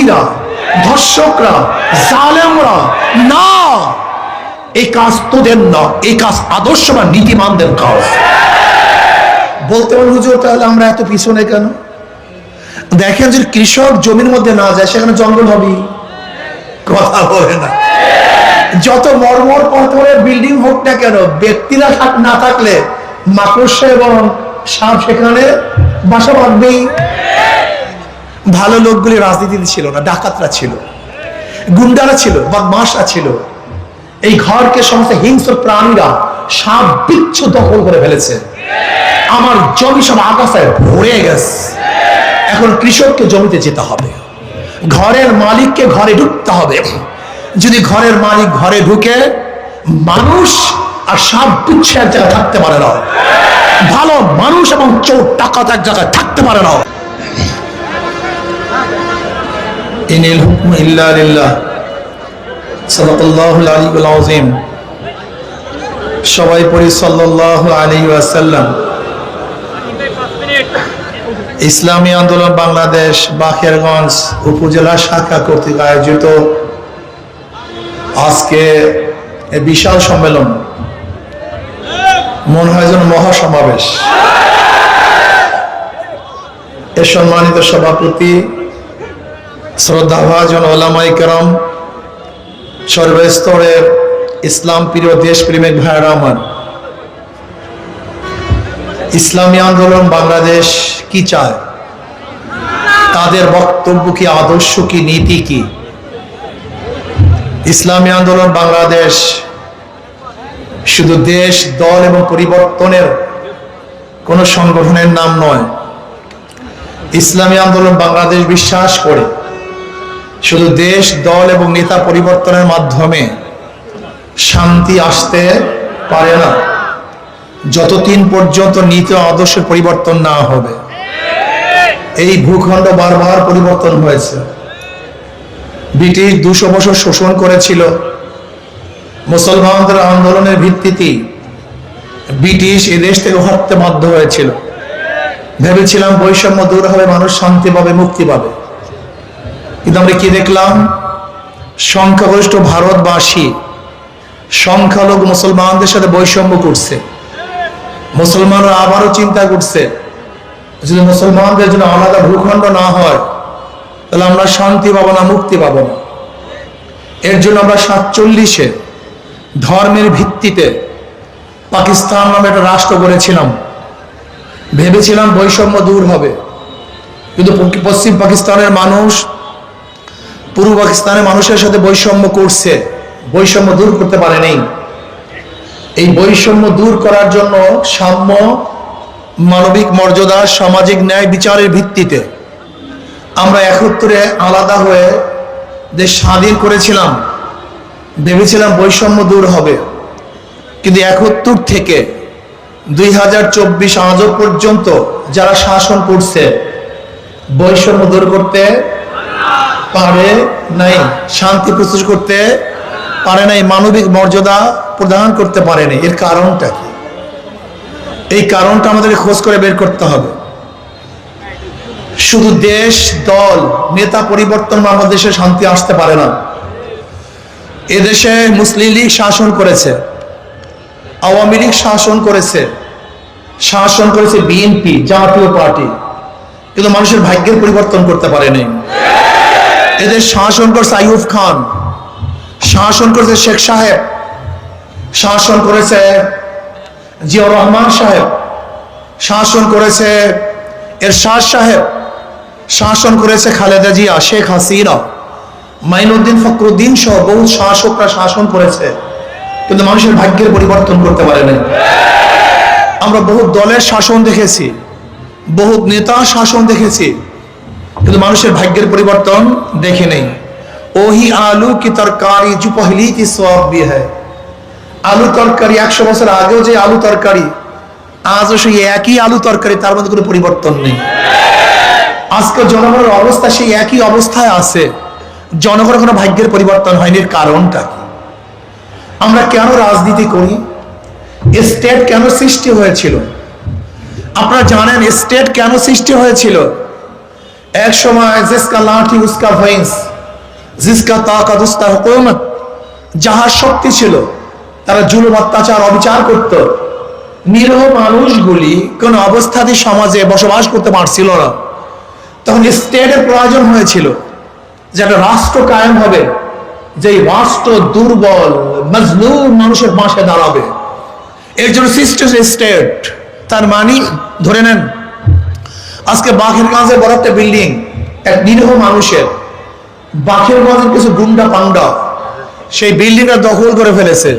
পাপীরা ধর্ষকরা, জালেমরা, না। এই কাজ তোদের না, এই কাজ আদর্শ বা নীতিমানদের কাজ। বলতে পারেন হুজুর, তাহলে আমরা এত পিছনে কেন? দেখেন যদি কৃষক জমির মধ্যে না যায়, সেখানে জঙ্গল হবে কথা বলে না। যত মর্মর পাথরের বিল্ডিং হোক না কেন, ব্যক্তিরা থাক না থাকলে মাকড়সা এবং সাপ সেখানে বাসা বাঁধবেই। ভালো লোকগুলি রাজনীতিতে ছিল না, ডাকাতরা ছিল, গুন্ডারা ছিল বদমাসরা ছিল। এই ঘরকে সমস্ত হিংস্র প্রাণীরা সাপ, বিচ্ছু দখল করে ফেলেছে। আমার জমি সব আকাশে ভরে গেছে। এখন কৃষককে জমিতে যেতে হবে। ঘরের মালিককে ঘরে ঢুকতে হবে। যদি ঘরের মালিক ঘরে ঢুকে, মানুষ আর সাপ, বিচ্ছু এক জায়গায় থাকতে পারে না। ভালো মানুষ এবং চোর টাকা এক জায়গায় থাকতে পারে না। ইনিল হুকম ইল্লা লিল্লাহ। আলিউল আযীম। সবাই পড়ি সাল্লাল্লাহু আলাইহি ওয়াসাল্লাম। ইসলামী আন্দোলন বাংলাদেশ বাখেরগঞ্জ উপজেলা শাখা কর্তৃক আয়োজিত আজকে বিশাল সম্মেলন। মনে হয় যেন মহাসমাবেশ। এর সম্মানিত সভাপতি শ্রদ্ধাভাজন ওলামাই কেরম, সর্বস্তরের ইসলাম প্রিয় দেশপ্রেমিক ভাইয়েরা আমার। ইসলামী আন্দোলন বাংলাদেশ কি চায়? তাদের বক্তব্য কি, আদর্শ কি, নীতি কি? ইসলামী আন্দোলন বাংলাদেশ শুধু দেশ, দল এবং পরিবর্তনের কোনো সংগঠনের নাম নয়। ইসলামী আন্দোলন বাংলাদেশ বিশ্বাস করে। শুধু দেশ, দল এবং নেতা পরিবর্তনের মাধ্যমে শান্তি আসতে পারে না। যতদিন পর্যন্ত নীতি আদর্শের পরিবর্তন না হবে। এই ভূখণ্ড বারবার পরিবর্তন হয়েছে। ব্রিটিশ দুশো বছর শোষণ করেছিল। মুসলমানদের আন্দোলনের ভিত্তিতে ব্রিটিশ এ দেশ থেকে হত্যা বাধ্য হয়েছিল। ভেবেছিলাম বৈষম্য দূর হবে, মানুষ শান্তি পাবে, মুক্তি পাবে। কিন্তু আমরা কি দেখলাম? সংখ্যাগরিষ্ঠ ভারতবাসী সংখ্যালঘু মুসলমানদের সাথে বৈষম্য করছে। মুসলমানরা আবারও চিন্তা করছে, যদি মুসলমানদের জন্য আলাদা ভূখণ্ড না হয়, তাহলে আমরা শান্তি পাবো না, মুক্তি পাবো না। এর জন্য আমরা সাতচল্লিশে ধর্মের ভিত্তিতে পাকিস্তান নামে একটা রাষ্ট্র গড়েছিলাম। ভেবেছিলাম বৈষম্য দূর হবে। কিন্তু পশ্চিম পাকিস্তানের মানুষ পূর্ব পাকিস্তানের মানুষের সাথে বৈষম্য করছে, বৈষম্য দূর করতে পারে নেই। এই বৈষম্য দূর করার জন্য সাম্য, মানবিক মর্যাদা, সামাজিক ন্যায় বিচারের ভিত্তিতে আমরা একত্রে আলাদা হয়ে দেশ স্বাধীন করেছিলাম, ভেবেছিলাম বৈষম্য দূর হবে। কিন্তু একত্তর থেকে দুই হাজার চব্বিশ আজও পর্যন্ত যারা শাসন করছে, বৈষম্য দূর করতে পারে নাই, শান্তি প্রস্তুত করতে পারে নাই, মানবিক মর্যাদা প্রদান করতে পারেনি এর কারণটা কি? এই কারণটা আমাদেরকে খোঁজ করে বের করতে হবে। শুধু দেশ, দল, নেতা পরিবর্তন বাংলাদেশে শান্তি আসতে পারে না। এদেশে মুসলিম লীগ শাসন করেছে, আওয়ামী লীগ শাসন করেছে শাসন করেছে বিএনপি, জাতীয় পার্টি। কিন্তু মানুষের ভাগ্যের পরিবর্তন করতে পারেনি এদের শাসন করছে আইয়ুব খান। শাসন করেছে শেখ সাহেব। শাসন করেছে জিয়াউর রহমান সাহেব। শাসন করেছে এরশাদ সাহেব। শাসন করেছে খালেদা জিয়া, শেখ হাসিনা। মাইনুদ্দিন ফখরুদ্দিন সহ বহু শাসকরা শাসন করেছে। কিন্তু মানুষের ভাগ্যের পরিবর্তন করতে পারেনি আমরা বহু দলের শাসন দেখেছি বহু নেতা শাসন দেখেছি। কিন্তু মানুষের ভাগ্যের পরিবর্তন দেখে নেই। ওহি আলু কি তরকারি জু পহলি কি সব বিয়ে হয়। আলু তরকারি একশো বছর আগেও যে আলু তরকারি, আজও সেই একই আলু তরকারি, তার মধ্যে কোনো পরিবর্তন নেই। আজকে জনগণের অবস্থা সেই একই অবস্থায় আছে। জনগণ কোনো ভাগ্যের পরিবর্তন হয়নি কারণটা কি? আমরা কেন রাজনীতি করি? স্টেট কেন সৃষ্টি হয়েছিল? আপনারা জানেন, স্টেট কেন সৃষ্টি হয়েছিল? এক সময় জিসকা লাঠি, উস্কা ভয়েন্স জিসকা তাকাত উস্তা হুকুমত যাহার শক্তি ছিল, তারা জুলুম, অত্যাচার, অবিচার করত। নিরহ মানুষগুলি কোন অবস্থাতে সমাজে বসবাস করতে পারছিল না। তখন স্টেটের প্রয়োজন হয়েছিল যে একটা রাষ্ট্র কায়েম হবে যে রাষ্ট্র দুর্বল, মজলুম মানুষের পাশে দাঁড়াবে। এর জন্য সৃষ্টি স্টেট, তার মানে ধরে নেন আজকে বাঘের গাঁজে বড় একটা বিল্ডিং এক নিরীহ মানুষের। বাঘের গাঁজের কিছু গুন্ডা পান্ডা সেই বিল্ডিংটা দখল করে ফেলেছে।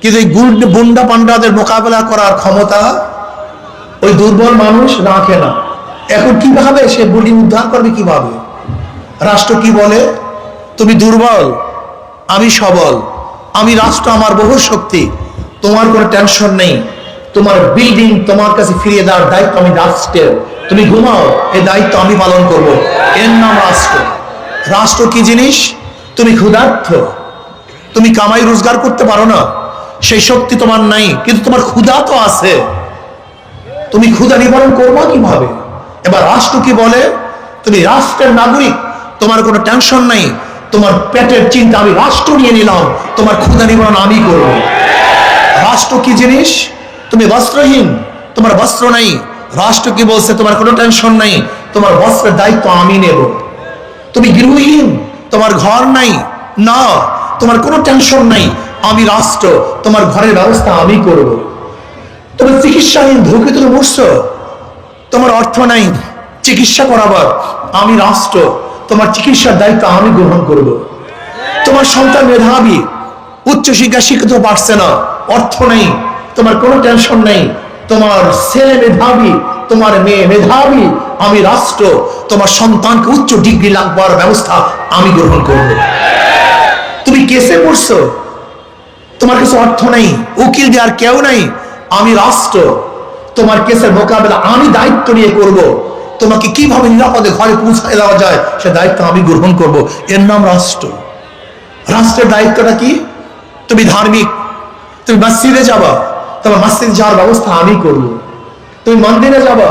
কিন্তু এই গুন্ড, গুন্ডা পান্ডাদের মোকাবেলা করার ক্ষমতা ওই দুর্বল মানুষ রাখে না। এখন কীভাবে সে বিল্ডিং উদ্ধার করবে, কীভাবে? রাষ্ট্র কি বলে? তুমি দুর্বল, আমি সবল, আমি রাষ্ট্র আমার বহু শক্তি, তোমার কোনো টেনশন নেই। তোমার বিল্ডিং তোমার কাছে ফিরিয়ে দেওয়ার দায়িত্ব আমি রাষ্ট্রের। তুমি ঘুমাও, এই দায়িত্ব আমি পালন করব। এর নাম রাষ্ট্র। রাষ্ট্র কি জিনিস? তুমি ক্ষুধার্থ। তুমি কামাই রোজগার করতে পারো না। সেই শক্তি তোমার নাই, কিন্তু তোমার ক্ষুধা তো আছে। তুমি ক্ষুধা নিবারণ করব কীভাবে? এবার রাষ্ট্র কি বলে? তুমি রাষ্ট্রের নাগরিক, তোমার কোনো টেনশন নাই। তোমার পেটের চিন্তা আমি রাষ্ট্র নিয়ে নিলাম। তোমার ক্ষুধা নিবারণ আমি করব। রাষ্ট্র কি জিনিস? তুমি বস্ত্রহীন, তোমার বস্ত্র নাই। রাষ্ট্র কি বলছে, তোমার কোনো টেনশন নাই। তোমার বস্ত্রের দায়িত্ব আমি নেব। তুমি গৃহহীন, তোমার ঘর নাই। না, তোমার কোনো টেনশন নাই। আমি রাষ্ট্র, তোমার ঘরের ব্যবস্থা আমি করব। তুমি চিকিৎসাহীন ধুকে তুমি তোমার অর্থ নাই, চিকিৎসা করাবার। আমি রাষ্ট্র, তোমার চিকিৎসার দায়িত্ব আমি গ্রহণ করব। তোমার সন্তান মেধাবী উচ্চ শিক্ষা শিক্ষিত পারছে না। অর্থ নেই। তোমার কোনো টেনশন নেই। তোমার ছেলে মেধাবী, তোমার মেয়ে মেধাবী, আমি রাষ্ট্র, তোমার সন্তানকে উচ্চ ডিগ্রি লাগবার ব্যবস্থা আমি গ্রহণ করব। তুমি কেসে পড়ছো? তোমার কাছে অর্থ নেই, উকিল দেওয়ার কেউ নেই। আমি রাষ্ট্র, তোমার কেসের মোকাবেলা আমি দায়িত্ব নিয়ে করব। তোমাকে কীভাবে নিরাপদে ঘরে পৌঁছায় দেওয়া যায়, সে দায়িত্ব আমি গ্রহণ করব। এর নাম রাষ্ট্র। রাষ্ট্রের দায়িত্বটা কি? তুমি ধার্মিক, তুমি মসজিদে যাবা তোমার মসজিদ যাওয়ার ব্যবস্থা আমি করব। তুমি মন্দিরে যাবা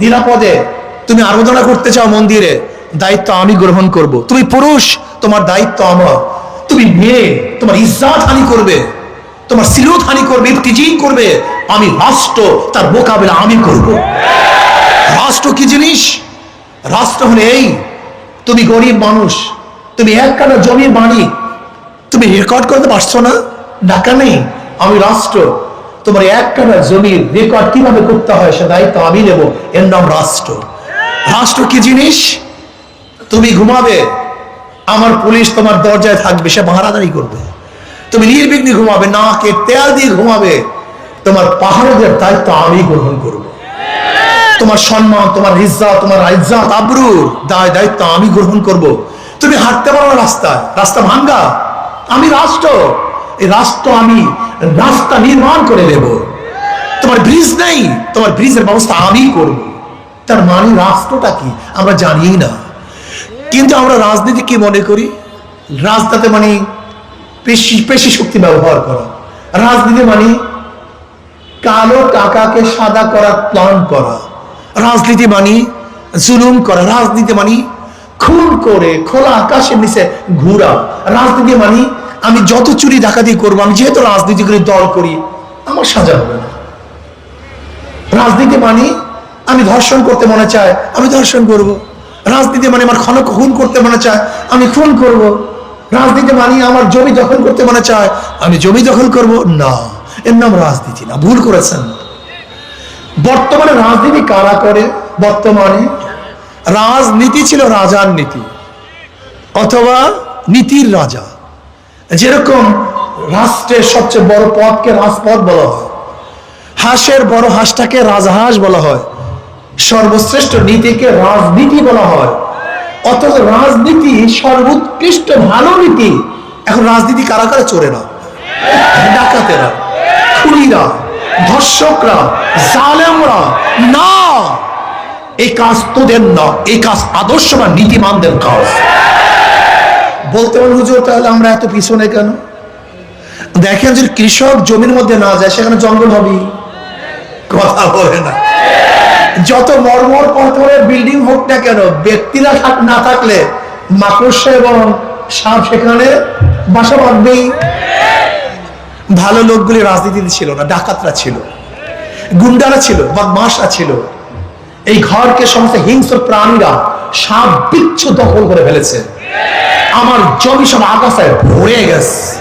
নিরাপদে তুমি আরাধনা করতে চাও মন্দিরে, দায়িত্ব আমি গ্রহণ করব। তুমি পুরুষ, তোমার দায়িত্ব আমার। তুমি মেয়ে, তোমার ইজ্জাত হানি করবে। তোমার সিলত হানি করবে ইফতিজিং করবে। আমি রাষ্ট্র, তার মোকাবেলা আমি করব। রাষ্ট্র কি জিনিস? রাষ্ট্র হলে এই, তুমি গরিব মানুষ, তুমি এক কাটা জমির বাড়ি তুমি রেকর্ড করতে পারছ না? টাকা নেই আমি রাষ্ট্র। তোমার এক কাটা জমির রেকর্ড কীভাবে করতে হয় সে দায়িত্ব আমি নেব? এর নাম রাষ্ট্র। রাষ্ট্র কি জিনিস? তুমি ঘুমাবে, আমার পুলিশ তোমার দরজায় থাকবে, সে পাহারাদারি করবে। তুমি নির্বিঘ্নে ঘুমাবে, নাকে তেল দিয়ে ঘুমাবে, তোমার পাহাড়ের দায়িত্ব আমি গ্রহণ করব। তোমার সম্মান, তোমার ইজ্জা তোমার ইজ্জাত আবরুর দায় দায়িত্ব আমি গ্রহণ করব। তুমি হাঁটতে পারো না রাস্তায়, রাস্তা ভাঙ্গা। আমি রাষ্ট্র। রাষ্ট্র আমি, রাস্তা নির্মাণ করে দেব। তোমার ব্রিজ নেই, তোমার ব্রিজের ব্যবস্থা আমি করব। তার মানে রাষ্ট্রটা কি? আমরা জানি না। কিন্তু আমরা রাজনীতি কি মনে করি? রাজনীতি মানে পেশি পেশি শক্তি ব্যবহার করা। রাজনীতি মানে কালো টাকাকে সাদা করার প্ল্যান করা। রাজনীতি মানে জুলুম করা। রাজনীতি মানে খুন করে, খোলা আকাশের নিচে ঘুরা। রাজনীতি মানে আমি যত চুরি ডাকাতি করব, আমি যেহেতু রাজনীতি করি দল করি, আমার সাজা হবে না। রাজনীতি মানে আমি ধর্ষণ করতে মনে চায়, আমি ধর্ষণ করব। রাজনীতি মানে আমার ক্ষণ খুন করতে মনে চায়, আমি খুন করব। রাজনীতি মানে আমার জমি দখল করতে মনে চায়, আমি জমি দখল করব। না, এর নাম রাজনীতি না, ভুল করেছেন। বর্তমানে রাজনীতি কারা করে? বর্তমানে রাজনীতি ছিল রাজার নীতি, অথবা নীতির রাজা। যেরকম রাষ্ট্রের সবচেয়ে বড় পদকে রাজপথ বলা হয়, হাঁসের বড় হাঁসটাকে রাজহাঁস বলা হয়, সর্বশ্রেষ্ঠ নীতিকে রাজনীতি বলা হয়। অথচ রাজনীতি সর্বোৎকৃষ্ট ভালো নীতি, এখন রাজনীতি কারা কারা চোরেরা? ডাকাতেরা, খুনিরা, ধর্ষকরা, জালেমরা, না! এই কাজ তোদের না, এই কাজ আদর্শ বা নীতিমানদের কাজ। বলতে পারেন, হুজুর, তাহলে আমরা এত পিছনে কেন? দেখেন যদি কৃষক জমির মধ্যে না যায়, সেখানে জঙ্গল হবে কথা বলে না। যত মর্মর পথরের বিল্ডিং হোক না কেন, ব্যক্তিরা না থাকলে মাকড়সা এবং সাপ সেখানে বাসা বাঁধবেই। ভালো লোকগুলি রাজনীতিতে ছিল না, ডাকাতরা ছিল। গুন্ডারা ছিল বদমাসরা ছিল। এই ঘরকে সমস্ত হিংস্র প্রাণীরা সাপ বিচ্ছু দখল করে ফেলেছে। আমার জমি সব আকাশায় ভরে গেছে।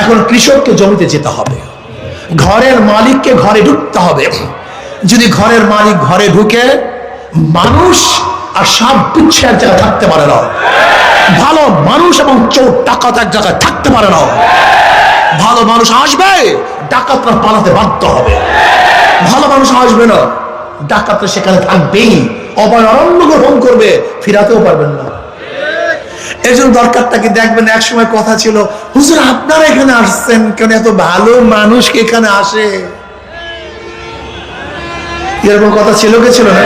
এখন কৃষককে জমিতে যেতে হবে। ঘরের মালিককে ঘরে ঢুকতে হবে। যদি ঘরের মালিক ঘরে ঢুকে, মানুষ আর সাপ বিচ্ছু এক জায়গায় থাকতে পারে না। ভালো মানুষ এবং চোর টাকাত এক জায়গায় থাকতে পারে না। ভালো মানুষ আসবে ডাকাতরা পালাতে বাধ্য হবে। ভালো মানুষ আসবে না, ডাকাতরা সেখানে থাকবেই। অভয় অরণ্য গ্রহণ করবে, ফিরাতেও পারবেন না। এর জন্য দরকারটা কি দেখবেন এক সময় কথা ছিল, হুজুর, আপনারা এখানে আসছেন কেন? এত ভালো মানুষ এখানে আসে? এরকম কথা ছিল কি ছিল না?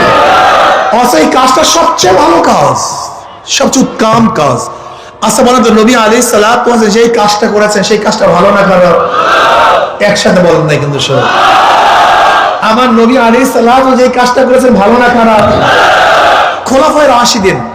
এই কাজটা সবচেয়ে ভালো কাজ, সবচেয়ে উত্তম কাজ। আচ্ছা বলেন তো, নবী আলী সালাত যে কাজটা করেছেন, সেই কাজটা ভালো না খারাপ? একসাথে বলেন নাই কিন্তু সব। আমার নবী আলী সালাত যে কাজটা করেছেন, ভালো না খারাপ? খোলাফায় রাশিদিন। আবু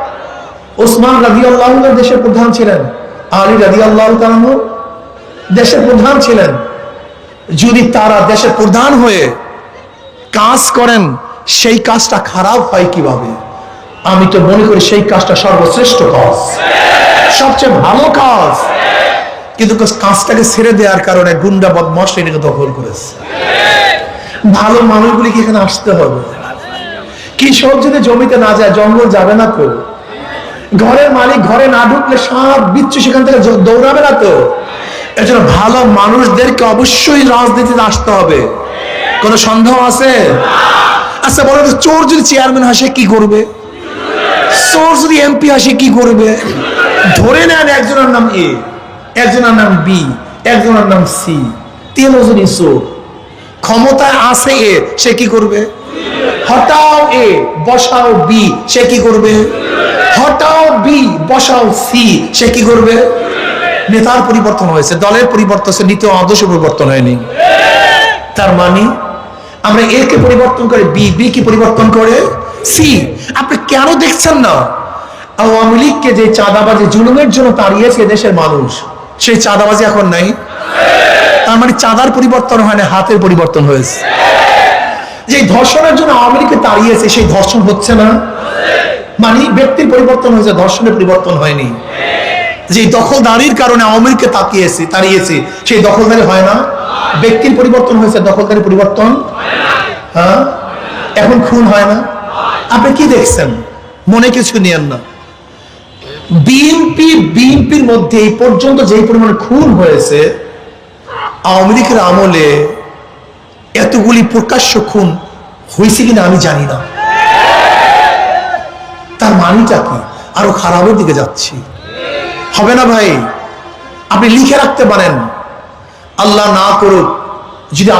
ওসমান রাজি আল্লাহ দেশের প্রধান ছিলেন। আলী রাজি আল্লাহ দেশের প্রধান ছিলেন। যদি তারা দেশের প্রধান হয়ে কাজ করেন, সেই কাজটা খারাপ হয় কীভাবে? আমি তো মনে করি সেই কাজটা সর্বশ্রেষ্ঠ কাজ। সবচেয়ে ভালো কাজ। কিন্তু কাজটাকে ছেড়ে দেওয়ার কারণে গুন্ডা বদমাস এটাকে দখল করেছে। ভালো মানুষগুলিকে এখানে আসতে হবে। কৃষক যদি জমিতে না যায়, জঙ্গল যাবে না তো ঘরের মালিক ঘরে না ঢুকলে সাপ বিচ্ছু সেখান থেকে দৌড়াবে না তো। এর ভালো মানুষদেরকে অবশ্যই রাজনীতিতে আসতে হবে। কোনো সন্দেহ আছে? আচ্ছা বলো চোর যদি চেয়ারম্যান হয়, সে কি করবে? চোর যদি এমপি হয়, সে কি করবে? ধরে নেন একজনের নাম এ, একজনের নাম বি, একজনের নাম সি তিনজনই চোর। ক্ষমতায় আছে এ, সে কি করবে? হটাও এ, বসাও বি, সে কি করবে? হটাও বি, বসাও সি। সে কি করবে? নেতার পরিবর্তন হয়েছে, দলের পরিবর্তন হয়েছে, নীতি আদর্শ পরিবর্তন হয়নি। তার মানে আমরা এ কে পরিবর্তন করে বি বি কি পরিবর্তন করে? সি। আপনি কেন দেখছেন না? আওয়ামী লীগকে যে চাঁদাবাজি, জুলুমের জন্য তাড়িয়েছে দেশের মানুষ, সেই চাঁদাবাজি এখন নাই। তার মানে চাঁদার পরিবর্তন হয় না, হাতের পরিবর্তন হয়েছে। যে ধর্ষণের জন্য আওয়ামী লীগকে তাড়িয়েছে, সেই ধর্ষণ হচ্ছে না। মানে ব্যক্তির পরিবর্তন হয়েছে ধর্ষণের পরিবর্তন হয়নি। যে দখলদারির কারণে আওয়ামী লীগকে তাকিয়েছে, তাড়িয়েছে, সেই দখলদারি হয় না। ব্যক্তির পরিবর্তন হয়েছে, দখলদারি পরিবর্তন হ্যাঁ? এখন খুন হয় না। আপনি কি দেখছেন? মনে কিছু নিয়েন না। বিএনপি বিএনপির মধ্যে এই পর্যন্ত যেই পরিমাণে খুন হয়েছে, আওয়ামী লীগের আমলে এতগুলি প্রকাশ্য খুন হয়েছে কিনা আমি জানি না। মানিটা কি? আরও খারাপের দিকে যাচ্ছি। হবে না ভাই? আপনি লিখে রাখতে পারেন। আল্লাহ না করুক, যদি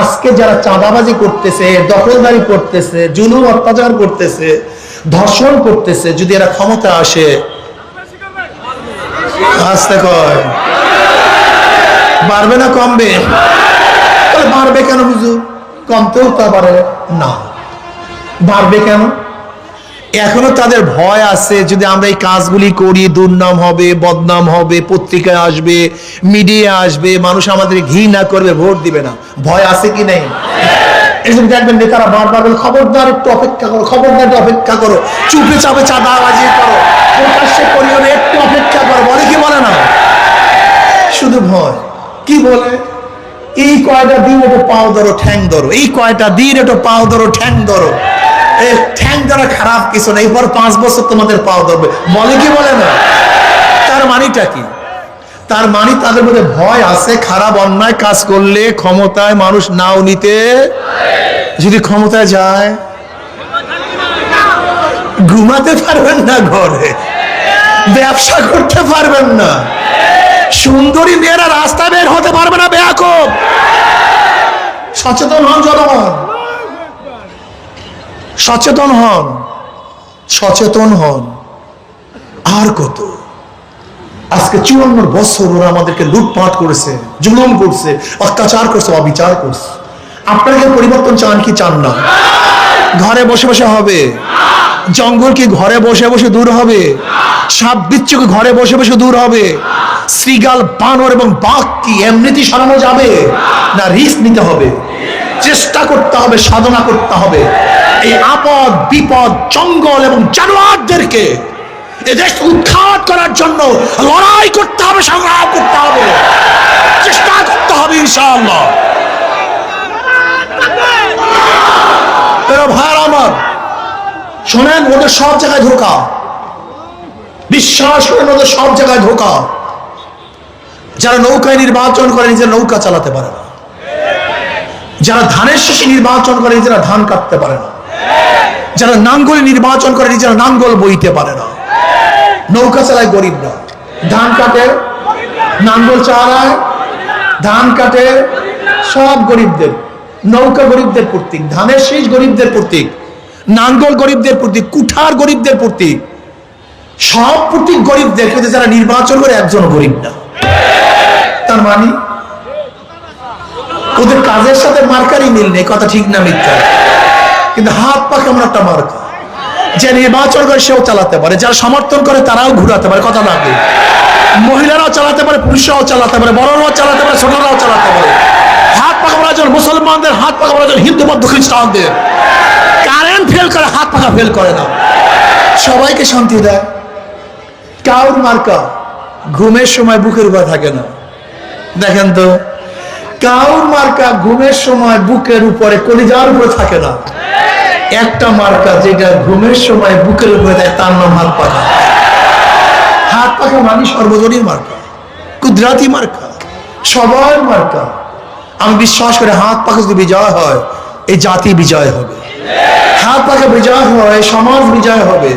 আজকে যারা চাঁদাবাজি করতেছে, দখলদারি করতেছে, জুলুম অত্যাচার করতেছে, ধর্ষণ করতেছে, যদি এরা ক্ষমতা আসে, আসতে কয় বাড়বে না কমবে? বাড়বে কেন হুজুর? কমতেও তা পারে না। বাড়বে কেন? এখনও তাদের ভয় আছে যদি আমরা এই কাজগুলি করি দুর্নাম হবে বদনাম হবে পত্রিকায় আসবে মিডিয়া আসবে মানুষ আমাদের ঘৃণা করবে ভোট দিবে না। ভয় আছে কি নেই? দেখবেন চুপে চাপে করিও না, একটু অপেক্ষা করো। বলে কি বলে না? শুধু ভয়। কি বলে? এই কয়টা দিন পাও ধরো ঠ্যাং ধরো। এই কয়টা দিন একটু পাও ধরো ঠ্যাং ধরো। ঠ্যাং ধরা খারাপ কিছু না এরপর পাঁচ বছর তোমাদের পাও ধরবে। বলে কি বলে না? তার মানিটা কি? তার তাদের মধ্যে ভয় আছে, খারাপ অন্যায় কাজ করলে ক্ষমতায় মানুষ নাও নিতে। যদি ক্ষমতায় যায়, ঘুমাতে পারবেন না ঘরে, ব্যবসা করতে পারবেন না। সুন্দরী মেয়েরা রাস্তা বের হতে পারবে না বেয়াকুব সচেতন হন জনগণ। সচেতন হন। সচেতন হন। আর কত? আজকে চুয়ান্ন বছর ওরা আমাদেরকে লুটপাট করেছে, জুলুম করছে, অত্যাচার করছে, অবিচার করছে। আপনারা পরিবর্তন চান কি চান না? ঘরে বসে বসে হবে। জঙ্গল কি ঘরে বসে বসে দূর হবে? সাপ বিচ্ছু কি ঘরে বসে বসে দূর হবে? শ্রীগাল বানর এবং বাঘ কি এমনিতেই সরানো যাবে? না রিস্ক নিতে হবে। চেষ্টা করতে হবে, সাধনা করতে হবে। এই আপদ, বিপদ, জঙ্গল এবং জানোয়ারদেরকে এদেশ উৎখাত করার জন্য লড়াই করতে হবে, সংগ্রাম করতে হবে। চেষ্টা করতে হবে, ইনশাআল্লাহ। ভাইয়ার আমার, শোনেন, ওদের সব জায়গায় ধোকা। বিশ্বাস করেন, ওদের সব জায়গায় ধোকা। যারা নৌকায় নির্বাচন করে, নিজের নৌকা চালাতে পারে না। যারা ধানের শেষে নির্বাচন করে, নিজেরা ধান কাটতে পারে না। যারা নাঙ্গল নির্বাচন করে নিজেরা নাঙ্গল বইতে পারে না। নৌকা চালায় গরিবরা ধান কাটে, নাঙ্গল চালায়, ধান কাটে, সব গরিবদের, নৌকা গরিবদের প্রতীক, ধানের শেষ গরিবদের প্রতীক, নাঙ্গল গরিবদের প্রতীক, কুঠার গরিবদের প্রতীক, সব প্রতীক গরিবদের কিন্তু যারা নির্বাচন করে একজন গরিব না। তার মানে ওদের কাজের সাথে মার্কারই মিল নেই, কথা ঠিক না মিথ্যা। কিন্তু হাত পা কেমন একটা মার্কা। যে নির্বাচন করে সেও চালাতে পারে, যারা সমর্থন করে তারাও ঘুরাতে পারে, কথা না? মহিলারাও চালাতে পারে, পুরুষরাও চালাতে পারে, বড়রাও চালাতে পারে, ছোটরাও চালাতে পারে। হাত পাকা জন্য মুসলমানদের হাত পাকা জন্য হিন্দু বৌদ্ধ খ্রিস্টানদের। কারেন্ট ফেল করে হাত পাকা ফেল করে না। সবাইকে শান্তি দেয়। কাউর মার্কা, ঘুমের সময় বুকের উপর থাকে না। দেখেন তো কাউর মার্কা, ঘুমের সময় বুকের উপরে, কলিজার উপরে থাকে না। একটা মার্কা যেটা ঘুমের সময় বুকের উপরে থাকে তার নাম হাত পাখা। হাত পাখা মানে সর্বজনীন মার্কা। কুদরাতি মার্কা। সবার মার্কা। আমি বিশ্বাস করে হাত পাখা যদি বিজয় হয়, এই জাতি বিজয় হবে। হাত পাখা বিজয় হয়, সমাজ বিজয় হবে,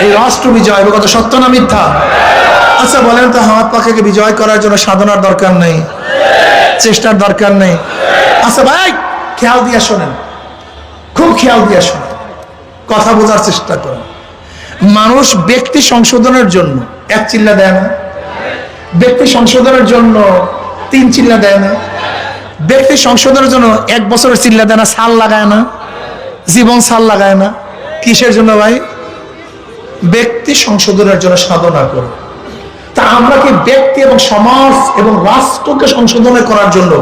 এই রাষ্ট্র বিজয় হবে। কত সত্য না মিথ্যা? আচ্ছা বলেন তো হাত পাখাকে বিজয় করার জন্য সাধনার দরকার নেই, চেষ্টার দরকার নেই। আচ্ছা ভাই, খেয়াল দিয়ে শোনেন। খুব খেয়াল দিয়ে শোনেন কথা বোঝার চেষ্টা করেন মানুষ ব্যক্তি সংশোধনের জন্য এক চিল্লা দেয় না। ব্যক্তি সংশোধনের জন্য তিন চিল্লা দেয় না। ব্যক্তি সংশোধনের জন্য এক বছরের চিল্লা দেয় না, সাল লাগায় না, জীবন সাল লাগায় না। কিসের জন্য ভাই? ব্যক্তি সংশোধনের জন্য সাধনা করে। তা আমরা কি ব্যক্তি এবং সমাজ এবং রাষ্ট্রকে সংশোধন করার জন্য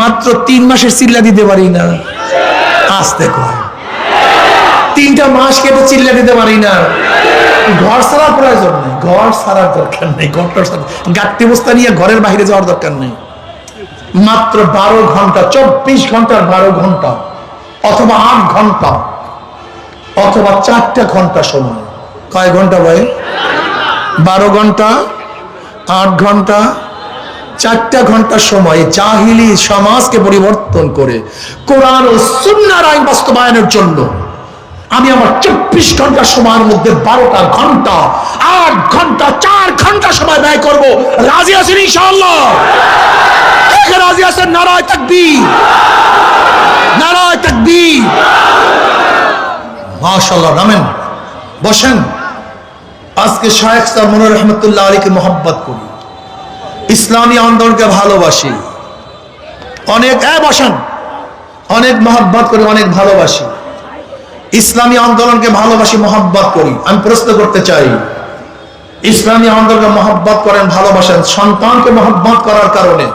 মাত্র তিন মাসের চিল্লা দিতে পারি না? আসতে কয়। তিনটা মাস কেটে চিল্লা দিতে পারি না। ঘর ছাড়ার প্রয়োজন নেই, ঘর ছাড়ার দরকার নেই সাথে গাট্টি বস্তা নিয়ে ঘরের বাইরে যাওয়ার দরকার নেই। মাত্র বারো ঘণ্টা, চব্বিশ ঘণ্টার বারো ঘণ্টা, অথবা আট ঘণ্টা, অথবা চারটা ঘণ্টা সময়। কয় ঘণ্টা ভাই? বারো ঘণ্টা, আট ঘণ্টা চারটা ঘণ্টার সময় জাহিলি সমাজকে পরিবর্তন করে কোরআন ও সুন্নার আইন বাস্তবায়নের জন্য আমি আমার চব্বিশ ঘণ্টার সময়ের মধ্যে বারোটা ঘণ্টা, আট ঘণ্টা, চার ঘণ্টা সময় ব্যয় করব। রাজি আছেন ইনশাআল্লাহ? কে রাজি আছেন? নারায় তাকবীর। নারায় তাকবীর। মাশাআল্লাহ, নামেন। বসেন। আজকে স্যার মনোর রহমতুল্লাহ আলীকে মোহাব্বত করি। ইসলামী আন্দোলনকে ভালোবাসি। অনেক বসেন। অনেক মহাব্বত করি, অনেক ভালোবাসি। ইসলামী আন্দোলনকে ভালোবাসি, মহাব্বত করি। আমি প্রশ্ন করতে চাই, ইসলামী আন্দোলনকে মহাব্বত করেন, ভালোবাসেন, সন্তানকে মহাব্বত করার কারণে?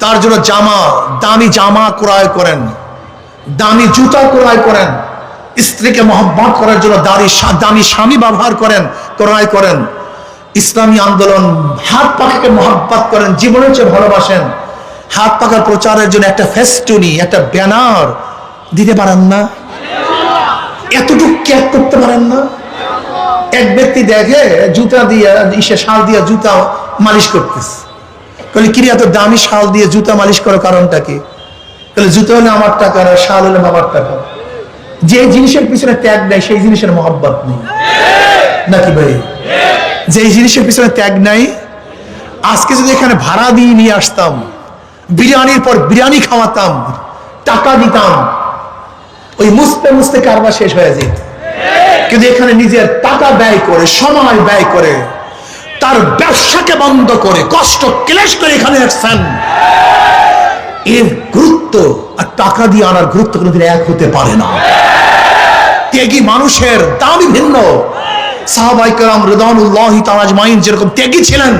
তার জন্য জামা, দামি জামা ক্রয় করেন, দামি জুতা ক্রয় করেন, স্ত্রীকে মহব্বত করার জন্য দাঁড়ি, দামি স্বামী ব্যবহার করেন, ক্রয় করেন। ইসলামী আন্দোলন, হাত পাখাকে মহব্বত করেন, জীবনের চেয়ে ভালোবাসেন। হাত পাখার প্রচারের জন্য একটা ফেস্টুনি, একটা ব্যানার দিতে পারেন না? এতটুকু ক্যাপ করতে পারেন না? এক ব্যক্তি দেখে জুতা দিয়ে, ইসে শাল দিয়ে জুতা মালিশ করতেছে। বলে কিরে, এত দামি শাল দিয়ে জুতা মালিশ করার কারণটা কি? তাহলে জুতো হলে আমার টাকা শাল হলে বাবার টাকা। যে জিনিসের পিছনে ত্যাগ নেই, সেই জিনিসের মহব্বত নেই। নাকি ভাই? যে জিনিসের পিছনে ত্যাগ নাই, আজকে যদি এখানে ভাড়া দিয়ে নিয়ে আসতাম, বিরিয়ানির পর বিরিয়ানি খাওয়াতাম, টাকা দিতাম, ওই মুছতে মুছতে কারবার শেষ হয়ে যেত। কিন্তু এখানে নিজের টাকা ব্যয় করে, সময় ব্যয় করে, তার ব্যবসাকে বন্ধ করে, কষ্ট ক্লেশ করে এখানে আসছেন। এর গুরুত্ব আর টাকা দিয়ে আনার গুরুত্ব কোনোদিন এক হতে পারে না। ত্যাগী মানুষের দামই ভিন্ন। সাহাবাই কালাম রিদানুল্লাহ তারাজমাইন যেরকম ত্যাগী ছিলেন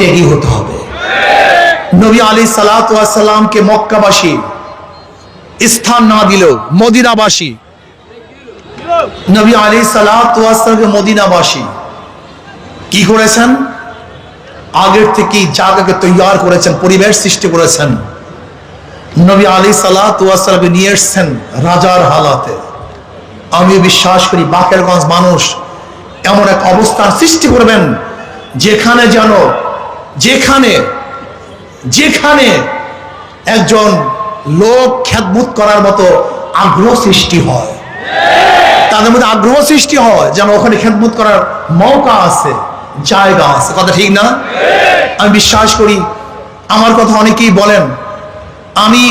ত্যাগী হতে হবে। নবী আলী সালাতামকে মক্কাবাসী স্থান না দিলেও মদিনাবাসী, নবী আলী সালাতামকে মদিনাবাসী কি করেছেন? আগের থেকেই জায়গাকে তৈয়ার করেছেন, পরিবেশ সৃষ্টি করেছেন। নবী আলী সালাতামকে নিয়ে এসছেন রাজার হালাতে। আমি বিশ্বাস করি বাকেরগঞ্জ মানুষ এমন এক অবস্থান সৃষ্টি করবেন যেখানে যেন, যেখানে যেখানে একজন লোক খ্যাতমুত করার মতো আগ্রহ সৃষ্টি হয়। তাদের মধ্যে আগ্রহ সৃষ্টি হয়, যেন ওখানে খেদমত করার মৌকা আছে, জায়গা আছে। কথা ঠিক না? আমি বিশ্বাস করি, আমার কথা অনেকেই বলেন। আমি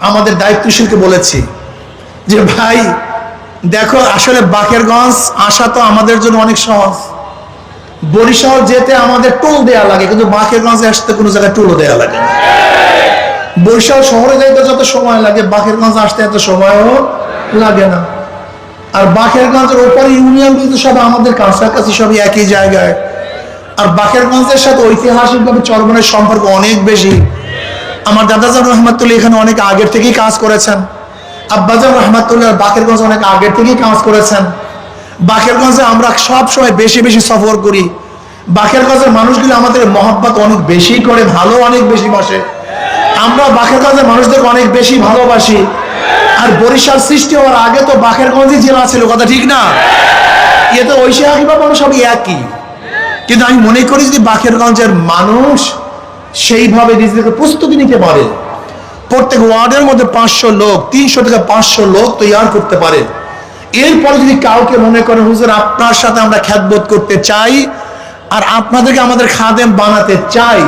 আমাদের দায়িত্বশীলকে বলেছি যে, ভাই দেখো, আসলে বাকেরগঞ্জ আসা তো আমাদের জন্য অনেক সহজ। বরিশাল যেতে আমাদের টোল দেয়া লাগে, কিন্তু বাকেরগঞ্জে আসতে কোনো জায়গায় টোলও দেয়া লাগে বরিশাল শহরে যাইতে যত সময় লাগে, বাকেরগঞ্জ আসতে এত সময়ও লাগে না। আর বাকেরগঞ্জের ওপরে ইউনিয়ন কিন্তু সব আমাদের কাছাকাছি, সবই একই জায়গায়। আর বাকেরগঞ্জের সাথে ঐতিহাসিকভাবে চরমনের সম্পর্ক অনেক বেশি। আমার দাদাজান রহমাতুল্লাহ এখানে অনেক আগের থেকেই কাজ করেছেন। আব্বাজান রহমাতুল্লাহ বাকেরগঞ্জ অনেক আগের থেকেই কাজ করেছেন। বাকেরগঞ্জে আমরা সব সময় বেশি বেশি সফর করি। বাকেরগঞ্জের মানুষগুলো আমাদের মহব্বত অনেক বেশি করে, ভালো অনেক বেশি বসে। আমরা বাকেরগঞ্জের মানুষদেরকে অনেক বেশি ভালোবাসি। আর বরিশাল সৃষ্টি হওয়ার আগে তো বাকেরগঞ্জই জেলা ছিল, কথা ঠিক না? এ তো ঐতিহাসিকভাবে আমরা সবই একই। কিন্তু আমি মনে করি যদি বাকেরগঞ্জের মানুষ সেইভাবে নিজেদেরকে প্রস্তুতি নিতে পারে প্রত্যেক ওয়ার্ডের মধ্যে পাঁচশো লোক, তিনশো থেকে পাঁচশো লোক তৈরি করতে পারে। এরপরে যদি কাউকে মনে করে হুজুর, আপনার সাথে আমরা খ্যাতবোধ করতে চাই আর আপনাদেরকে আমাদের খাদেম বানাতে চাই।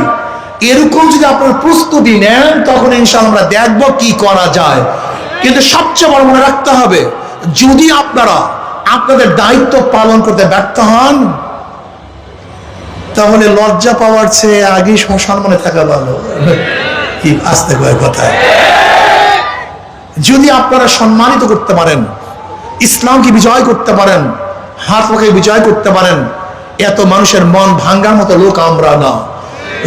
এরকম যদি আপনার প্রস্তুতি নেন, তখন ইনশাআল্লাহ আমরা দেখব কি করা যায়। কিন্তু সবচেয়ে বড় মনে রাখতে হবে, যদি আপনারা আপনাদের দায়িত্ব পালন করতে ব্যর্থ হন, তাহলে লজ্জা পাওয়ার চেয়ে আগে সম্মানে থাকা ভালো। কি আসতে কয় কথা যদি আপনারা সম্মানিত করতে পারেন, ইসলামকে বিজয় করতে পারেন, হাত পাকে বিজয় করতে পারেন, এত মানুষের মন ভাঙ্গার মতো লোক আমরা না।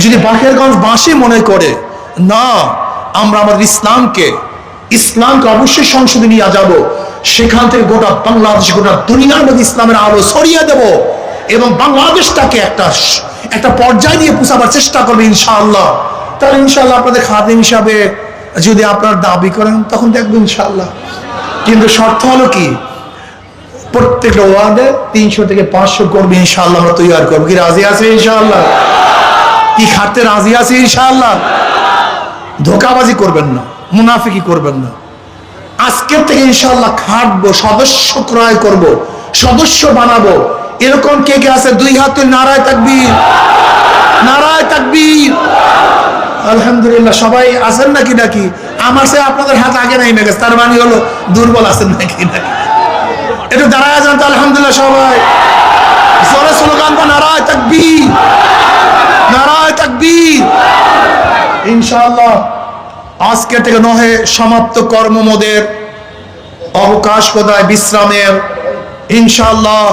যদি বাকেরগঞ্জ বাসে মনে করে, না, আমরা আমাদের ইসলামকে ইসলামকে অবশ্যই সংসদে নিয়ে যাব, সেখান থেকে গোটা বাংলাদেশ, গোটা দুনিয়ার মধ্যে ইসলামের আলো ছড়িয়ে দেব এবং বাংলাদেশটাকে একটা একটা পর্যায়ে নিয়ে পুষাবার চেষ্টা করবে ইনশাআল্লাহ। তাহলে ইনশাআল্লাহ আপনাদের খাদিম হিসাবে যদি আপনার দাবি করেন, তখন দেখবেন ইনশাআল্লাহ। কিন্তু শর্ত হলো কি? প্রত্যেকটা ওয়ার্ডে তিনশো থেকে পাঁচশো কর্মী ইনশাআল্লাহ আমরা তৈরি করব। কি রাজি আছে ইনশাআল্লাহ? কি খাটতে রাজি আছে ইনশাআল্লাহ? ধোকাবাজি করবেন না, মুনাফিকি করবেন না। আজকের থেকে ইনশাআল্লাহ খাটবো, সদস্য ক্রয় করব, সদস্য বানাবো। এরকম কে কে আছে? দুই হাত নারায় তাকবীর। নারায় তাকবীর। আলহামদুলিল্লাহ, সবাই আছেন নাকি নাকি? আমার সে আপনাদের হাত আগে নাই মেগেছে তার মানে হলো দুর্বল আছেন নাকি নাকি? একটু দাঁড়ায় যান তো, আলহামদুলিল্লাহ, সবাই। জোরে স্লোগান তো নারায় তাকবীর। নারায় তাকবীর। ইনশাআল্লাহ, আজকে থেকে নহে সমাপ্ত কর্মমোদের অবকাশ কোথায় বিশ্রামের। ইনশাআল্লাহ